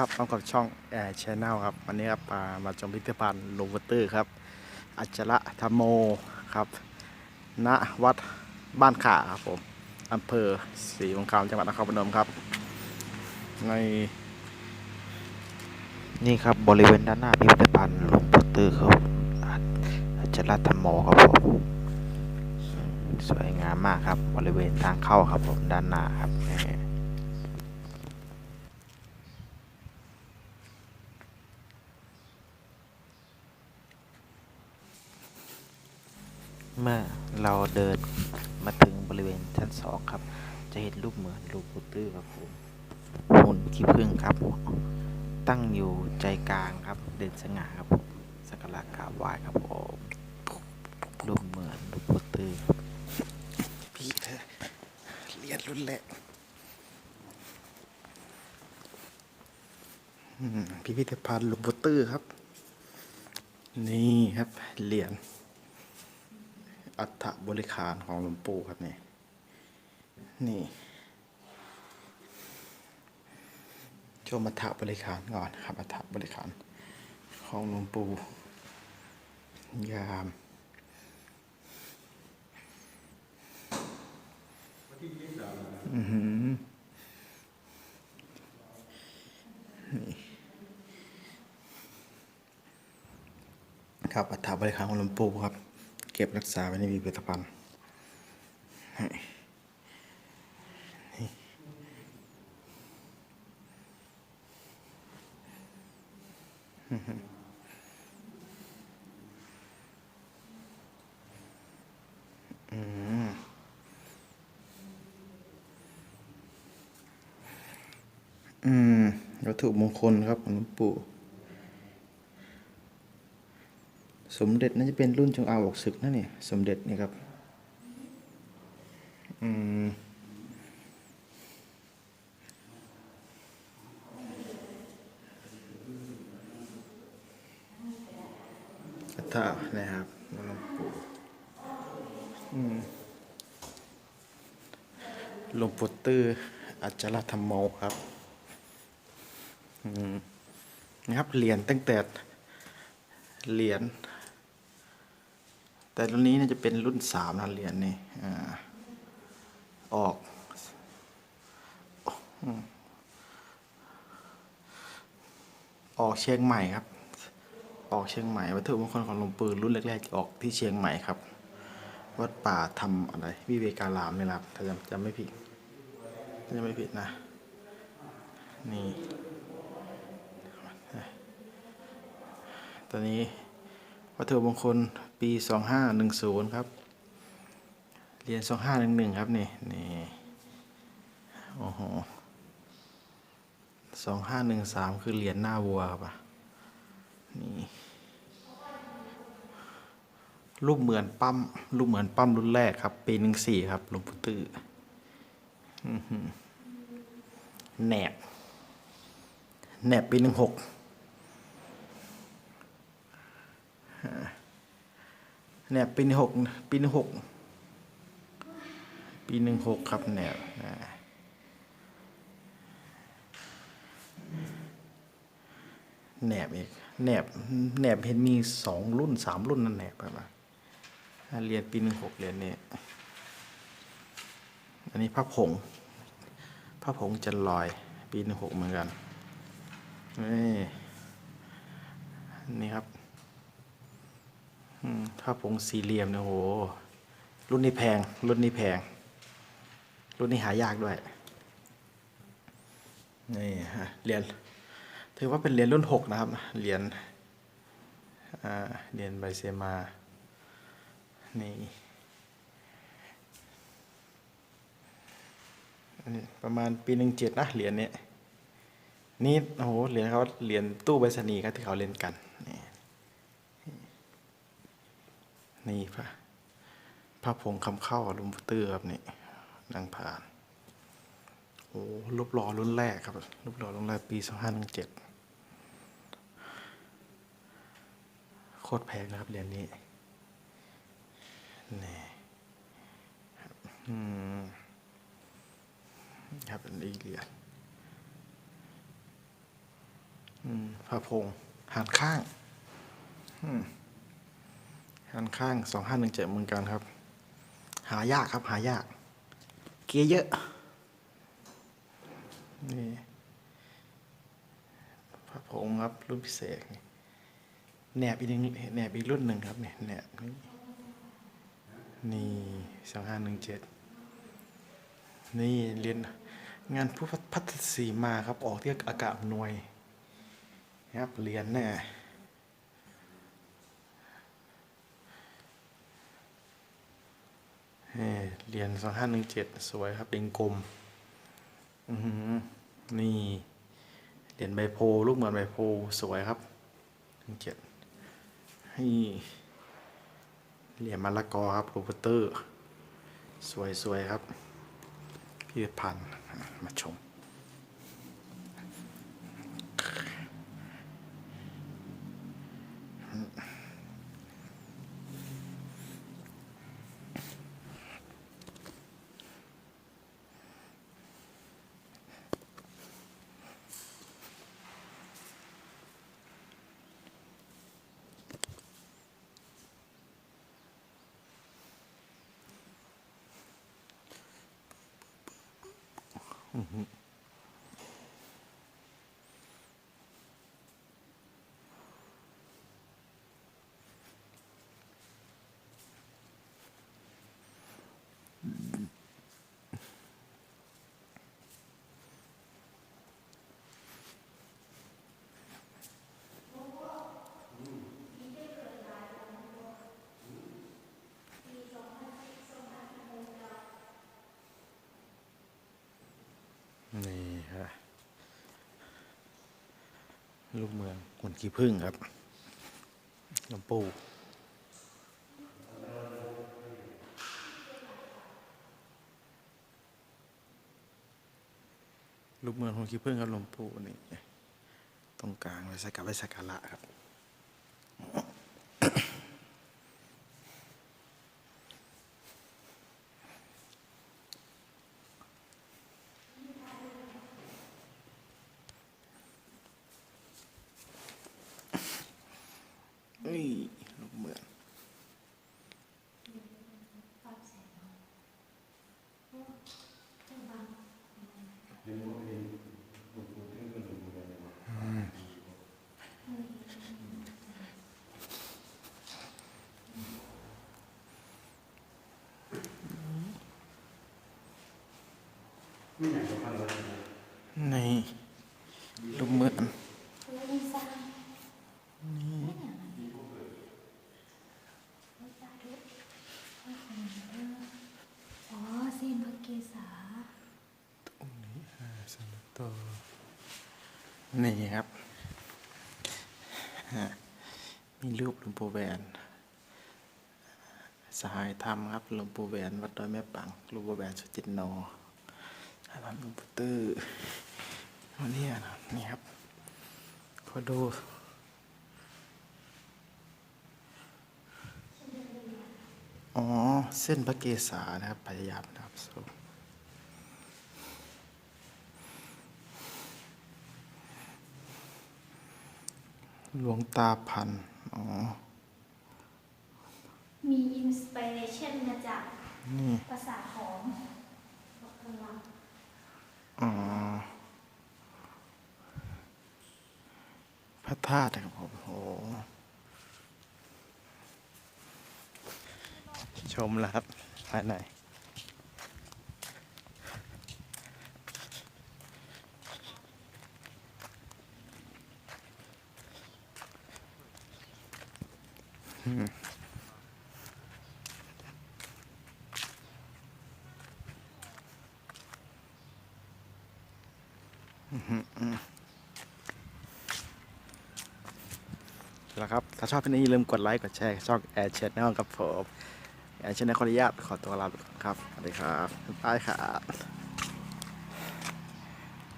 ครับพบกับช่องแอร์ชแนลครับ วันนี้ครับมามาชมพิพิธภัณฑ์หลวงปู่ตื้อครับ อัจระธรรมโมครับ ณ วัดบ้านข่าครับผมอำเภอศรีสงครามจังหวัดนครพนมครับ ใน นี่ครับบริเวณด้านหน้าพิพิธภัณฑ์หลวงปู่ตื้อเขาอัจอัจริธรรมโมครับผมสวยงามมากครับ บริเวณทางเข้าครับผมด้านหน้าครับนี่ เมื่อเราเดินมาถึงบริเวณชั้นสองครับ จะเห็นรูปเหมือนหลวงปู่ตื้อครับผมหุ่นขี้ผึ้งครับ ตั้งอยู่ใจกลางครับ เด่นสง่าครับผมสักการะกราบไหว้ครับผมรูปเหมือนหลูกปู่ตื้อพี่เธอเรียนรุนแรกอืมพิพิธภัณฑ์ลวงปู่ตื้อครับ นี่ครับเหรียญ อัฐบริขารของหลวงปู่ครับนี่นี่ชมอัฐบริขารก่อนครับอัฐบริขารของหลวงปู่ยามอือหือนี่ครับอัฐบริขารของหลวงปู่ครับ ก็บรักษาไว้ในพิพิธภัณฑ์นี่นี่อื้อหืออืมวัตถุมงคลครับหลวงปู่ สมเด็จน่าจะเป็นรุ่นจงอางออกศึกนะเนี่ยสมเด็จนี่ครับอืมอัฐานะครับหลวงปู่อืมหลวงปู่ตื้ออัจฉรธรรมโมครับอืมนะครับเหรียญตั้งแต่เหรียญ แต่รุ่นนี้น่าจะเป็นรุ่นสามนะเหรียญนี่ออกออกเชียงใหม่ครับ ออกเชียงใหม่วัตถุมงคลของหลวงปู่รุ่นแรกๆจะออกที่เชียงใหม่ครับ วัดป่าทำอะไร วิเวการามนี่แหละครับถ้าจำจำไม่ผิดถ้าจำไม่ผิดนะ นี่ตอนนี้ วัตถุมงคลปี 2510 ครับ เรียน 2511 ครับ นี่ นี่ โอ้โห 2513 คือเหรียญหน้าวัวครับนี่ รูปเหมือนปั้ม รูปเหมือนปั้มรุ่นแรกครับ ปี 14 ครับหลวงปู่ตื้อแหนบแหนบปี 16 เนี่ยปีหกปีหกปีหนึ่งหกครับเนี่ยแหนบอีกแหนบแหนบเห็นมีสองรุ่นสามรุ่นนั่นแหนบไปมาเรียนปีหนึ่งหกเรียนเนี่ยอันนี้ผ้าผงผ้าผงจันลอย ปีหนึ่งหกเหมือนกันนี่นี่ครับ อืมถ้าผงสี่เหลี่ยมเนี่ยโห รุ่นนี้แพง รุ่นนี้แพง รุ่นนี้หายากด้วย นี่ฮะ เหรียญ ถือว่าเป็นเหรียญรุ่นหกนะครับ เหรียญเหรียญใบเซมา นี่นี่ประมาณปีหนึ่งเจ็ดนะเหรียญเนี้ยนี่โอ้โหเหรียญเขาเหรียญตู้ใบสนีครับที่เขาเล่นกันน นี่พระพระผงคำเข้าลุมปู่ตื้อครับนี่นางผ่านโอ้รูปหล่อรุ่นแรกครับรูปหล่อรุ่นแรกปีสองห้าหนึ่งเจ็ดโคตรแพงนะครับเหรียญนี้นี่ครับอันนี้เหรียญพระพงษ์หันข้าง อืม หันข้างสองห้าหนึ่งเจ็ดเหมือนกันครับ หายากครับหายาก เกียร์เยอะ นี่พระพงษ์ครับรุ่นพิเศษนี่แหนบอีกนึงแหนบอีกรุ่นหนึ่งครับเนี่ยแหนบนี่นี่สองห้าหนึ่งเจ็ดนี่เรียนงานผู้พัฒสีมาครับออกที่อากาศอำนวยครับเรียนแน่ เหรียญสองห้าหนึ่งเจ็ดสวยครับเด่งกลมนี่เหรียญใบโพลูกเหมือนใบโพลสวยครับหนึ่งเจ็ดให้เหรียญมะละกอครับโรเบอร์เตอร์ สวยสวยครับพิพิธภัณฑ์มาชม นี่ ลูกเมืองขนขี้ผึ้งครับหลวงปู่ลูกเมืองคนขี้ผึ้งครับหลวงปู่นี่ตรงกลางไว้สักการะไว้สักการะครับ นี่ลูกเมือง นี่ลูกเมืองอ๋อเส้นพระเกศาสนุกต่อนี่ครับ มีรูปหลวงปู่แหวนสหายธรรมครับหลวงปู่แหวนวัดดอยแม่ปังหลวงปู่แหวนสุจินโน สหายธรรมหลวงปู่ตื้อวันนี้นะนี่ครับขอดูอ๋อ เส้นพระเกศานะครับพยายามนะครับสูหลวงตาพันธุ์อ๋อ มีอินสปิเรชันมาจากนี่ ภาษาทหอมบอกข้างหลังอ๋อ พระธาตุครับผมโอ้ชมแล้วครับภายในอืม แล้วครับ ถ้าชอบคลิปนี้อย่าลืมกดไลค์ กดแชร์ ช่องแอร์เชนแนลครับผม แอร์เชนแนลขออนุญาตขอตัวลาไปก่อนครับ สวัสดีครับบ๊ายบายครับ